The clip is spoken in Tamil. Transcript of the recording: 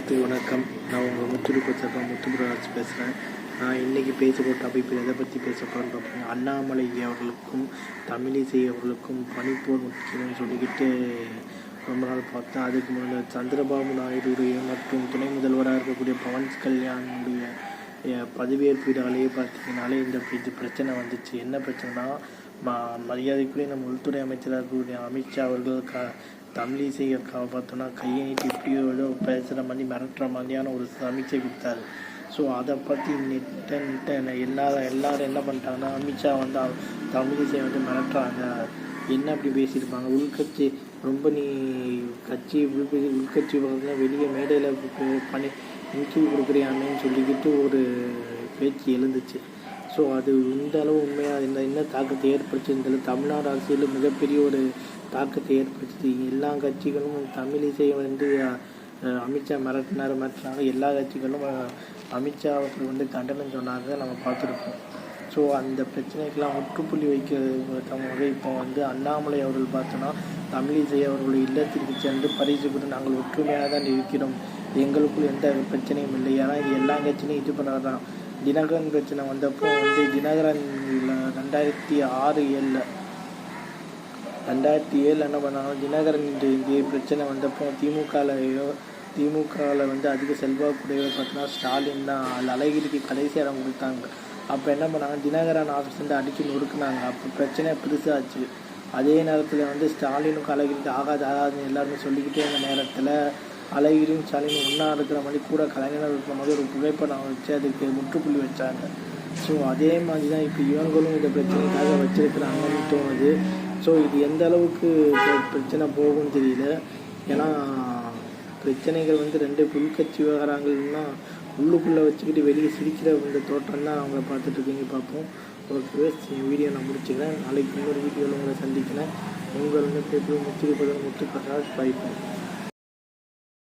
எல்லாத்துக்கும் வணக்கம். நான் உங்கள் முத்துரு கொச்சப்பா முத்துபுராஜ் பேசுகிறேன் நான் இன்றைக்கி பேச டாபிக் எதை பற்றி பேச போகிறேன்னு அண்ணாமலை அவர்களுக்கும் தமிழிசை அவர்களுக்கும் பனிப்போர் முக்கியம்னு சொல்லிக்கிட்டு ரொம்ப நாள் பார்த்தேன். அதுக்கு முன்னாடி சந்திரபாபு நாயுடுடைய மற்றும் துணை முதல்வராக இருக்கக்கூடிய பவன் கல்யாணுடைய பதவியேற்பு விழாவிலேயே பார்த்தீங்கனாலே இந்த இது பிரச்சனை வந்துச்சு. என்ன பிரச்சனைனா ம மரியாதைக்குரிய நம்ம உள்துறை அமைச்சராக இருக்கக்கூடிய அமித்ஷா அவர்கள் க தமிழ் அக்காவை பார்த்தோன்னா கையை நீட்டி இப்படியோ ஏதோ பேசுகிற மாதிரி மிரட்டுற மாதிரியான ஒரு சமீட்சை கொடுத்தாரு. ஸோ அதை பற்றி நெட்ட என்ன எல்லாரும் எல்லாரும் என்ன பண்ணிட்டாங்கன்னா அமித்ஷா வந்து தமிழிசை வந்து மிரட்டுறாங்க. என்ன அப்படி பேசியிருப்பாங்க? உள்கட்சி ரொம்ப நீ கட்சி உள் உள்கட்சி விவகாரத்துல வெளியே மேடையில் பண்ணி இன்டர்வியூ கொடுக்குறியாமேன்னு சொல்லிக்கிட்டு ஒரு பேச்சு எழுந்துச்சு. ஸோ அது இந்த அளவு உண்மையாக இந்த என்ன தாக்கத்தை ஏற்படுத்துன்னு தமிழ்நாடு அரசியலில் மிகப்பெரிய ஒரு தாக்கத்தை ஏற்படுத்தி எல்லா கட்சிகளும் தமிழ் இசையை வந்து அமித்ஷா மிரட்டினார் மிரட்டினாங்க. எல்லா கட்சிகளும் அமித்ஷா அவர்கள் வந்து கண்டனம் சொன்னாங்க நம்ம பார்த்துருக்கோம் ஸோ அந்த பிரச்சனைக்கெல்லாம் முற்றுப்புள்ளி வைக்கிறதுக்காக இப்போ வந்து அண்ணாமலை அவர்கள் பார்த்தோன்னா தமிழிசை அவர்களுடைய இல்லத்திற்கு சென்று பரிசு கொடுத்து நாங்கள் ஒற்றுமையாக தான் இருக்கிறோம். எங்களுக்குள் எந்த பிரச்சனையும் இல்லை. ஏன்னா இது எல்லா கட்சியிலையும் இது பண்ணது தான் தினகரன் பிரச்சனை வந்தப்போ வந்து தினகரன் ரெண்டாயிரத்தி ஆறு ஏழில். ரெண்டாயிரத்தி ஏழில் என்ன பண்ணாங்க? தினகரன் இந்த பிரச்சனை வந்தப்போ திமுகலையோ திமுகவில் வந்து அதிக செல்வாக்குடையவர் பார்த்தீங்கன்னா ஸ்டாலின் தான். அதில் அழகிரிக்கு கடைசி இடம் கொடுத்தாங்க. அப்போ என்ன பண்ணாங்க? தினகரன் ஆஃபீஸ் வந்து அடித்து நொறுக்குனாங்க. அப்போ பிரச்சனை பெருசாச்சு. அதே நேரத்தில் வந்து ஸ்டாலினுக்கும் அழகிரிக்கு ஆகாது ஆகாதுன்னு எல்லாருமே சொல்லிக்கிட்டே இருந்த நேரத்தில் அழகிரியும் ஸ்டாலினும் ஒன்றா இருக்கிற மாதிரி கூட கலைஞர் இருக்கிற மாதிரி ஒரு புகைப்படம் வச்சு அதுக்கு முற்றுப்புள்ளி வச்சாங்க. ஸோ அதே மாதிரி தான் இப்போ இவங்களும் இந்த பிரச்சனைக்காக வச்சுருக்கிறாங்கன்னு தோணுது. ஸோ இது எந்த அளவுக்கு பிரச்சனை போகும்னு தெரியல. ஏன்னா பிரச்சனைகள் வந்து ரெண்டு உள்கட்சி விவகாரங்கள்னா உள்ளுக்குள்ளே வச்சுக்கிட்டு வெளியே சிரிக்கிற இந்த தோற்றம் தான் அவங்கள பார்த்துட்ருக்கீங்க பார்ப்போம். ஓகே என் வீடியோ நான் முடிச்சுக்கிறேன். நாளைக்கு இன்னொரு வீடியோவில் உங்களை சந்திக்கிறேன். உங்கள் வந்து முத்து முத்து பிரகாஷ் பைப்பேன்